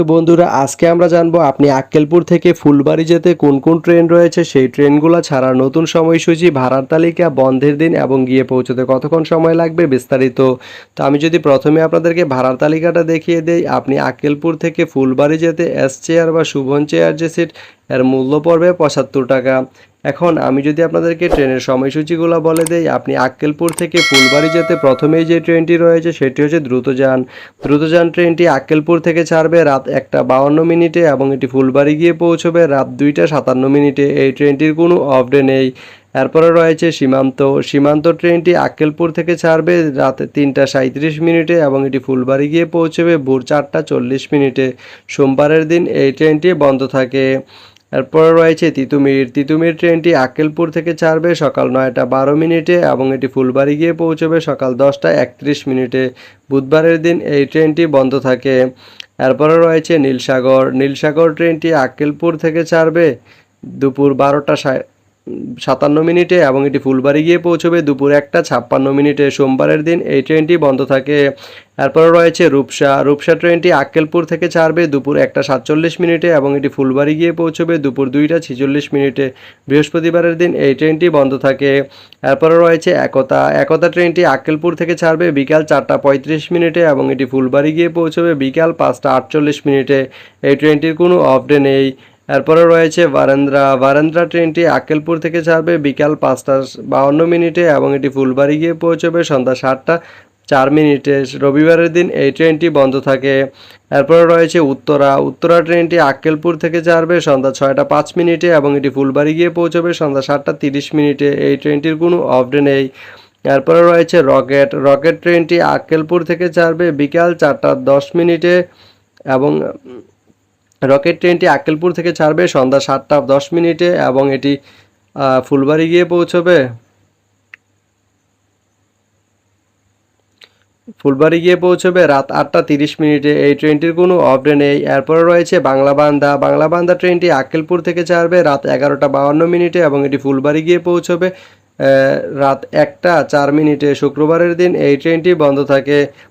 তো বন্ধুরা, আজকে আমরা জানব আপনি আক্কেলপুর থেকে ফুলবাড়ি যেতে কোন কোন ট্রেন রয়েছে? সেই ট্রেনগুলো ছাড়া নতুন সময়সূচি, ভাড়ার তালিকা, বন্ধের দিন এবং গিয়ে পৌঁছতে কতক্ষণ সময় লাগবে বিস্তারিত। তো আমি যদি প্রথমে আপনাদেরকে ভাড়ার তালিকাটা দেখিয়ে দেই, আপনি আক্কেলপুর থেকে ফুলবাড়ি যেতে এস চেয়ার বা শুভন চেয়ার যে সিট এর মূল্য পড়বে পঁচাত্তর টাকা। এখন আমি যদি আপনাদেরকে ট্রেনের সময়সূচিগুলো বলে দেই, আপনি আক্কেলপুর থেকে ফুলবাড়ি যেতে প্রথমেই যে ট্রেনটি রয়েছে সেটি হচ্ছে দ্রুতযান। দ্রুতযান ট্রেনটি আক্কেলপুর থেকে ছাড়বে রাত একটা বাউন্ন মিনিটে এবং এটি ফুলবাড়ি গিয়ে পৌঁছবে রাত দুইটা সাতান্ন মিনিটে। এই ট্রেনটির কোনো অফ ডে নেই। এরপরে রয়েছে সীমান্ত। সীমান্ত ট্রেনটি আক্কেলপুর থেকে ছাড়বে রাত তিনটা সাঁত্রিশ মিনিটে এবং এটি ফুলবাড়ি গিয়ে পৌঁছবে ভোর চারটা চল্লিশ মিনিটে। সোমবারের দিন এই ট্রেনটি বন্ধ থাকে। এরপরে রয়েছে তিতুমির। তিতুমির ট্রেনটি আকেলপুর থেকে ছাড়বে সকাল নয়টা বারো মিনিটে এবং এটি ফুলবাড়ি গিয়ে পৌঁছবে সকাল দশটা একত্রিশ মিনিটে। বুধবারের দিন এই ট্রেনটি বন্ধ থাকে। এরপরে রয়েছে নীলসাগর। নীলসাগর ট্রেনটি আকেলপুর থেকে ছাড়বে দুপুর বারোটা সাতান্ন মিনিটে এবং এটি ফুলবাড়ি গিয়ে পৌঁছবে দুপুর একটা, ছাপ্পান্ন মিনিটে সোমবারের দিন এই ট্রেনটি বন্ধ থাকে। এরপরে রয়েছে রূপসা। রূপসা ট্রেনটি আক্কেলপুর থেকে ছাড়বে দুপুর একটা, সাতচল্লিশ মিনিটে এবং এটি ফুলবাড়ি গিয়ে পৌঁছবে দুপুর দুইটা, ছেচল্লিশ মিনিটে। বৃহস্পতিবারের দিন এই ট্রেনটি বন্ধ থাকে। এরপরে রয়েছে একতা। একতা ট্রেনটি আক্কেলপুর থেকে ছাড়বে বিকাল চারটা পঁয়ত্রিশ মিনিটে এবং এটি ফুলবাড়ি গিয়ে পৌঁছবে বিকাল পাঁচটা আটচল্লিশ মিনিটে। এই ট্রেনটির কোনো অফ ডে নেই। এরপরে রয়েছে বারেন্দ্রা। বারেন্দ্রা ট্রেনটি আক্কেলপুর থেকে ছাড়বে বিকাল পাঁচটা বাউন্ন মিনিটে এবং এটি ফুলবাড়ি গিয়ে পৌঁছবে সন্ধ্যা সাতটা চার মিনিটে। রবিবারের দিন এই ট্রেনটি বন্ধ থাকে। এরপরে রয়েছে উত্তরা। উত্তরা ট্রেনটি আক্কেলপুর থেকে ছাড়বে সন্ধ্যা ছয়টা পাঁচ মিনিটে এবং এটি ফুলবাড়ি গিয়ে পৌঁছবে সন্ধ্যা সাতটা তিরিশ মিনিটে। এই ট্রেনটির কোনো অফ ডে নেই। এরপরে রয়েছে রকেট। রকেট ট্রেনটি আক্কেলপুর থেকে ছাড়বে বিকাল চারটা দশ মিনিটে এবং রকেট ট্রেনটি আক্কেলপুর থেকে ছাড়বে সন্ধ্যা সাতটা দশ মিনিটে এবং এটি ফুলবাড়ি গিয়ে পৌঁছবে। ফুলবাড়ি গিয়ে পৌঁছবে রাত আটটা তিরিশ মিনিটে। এই ট্রেনটির কোনো অফ ডে নেই। এরপরে রয়েছে বাংলা বান্দা বাংলা বান্দা ট্রেনটি আক্কেলপুর থেকে ছাড়বে রাত এগারোটা বাউন্ন মিনিটে এবং এটি ফুলবাড়ি গিয়ে পৌঁছবে রাত একটা চার মিনিটে। শুক্রবারের দিন এই ট্রেনটি বন্ধ থাকে।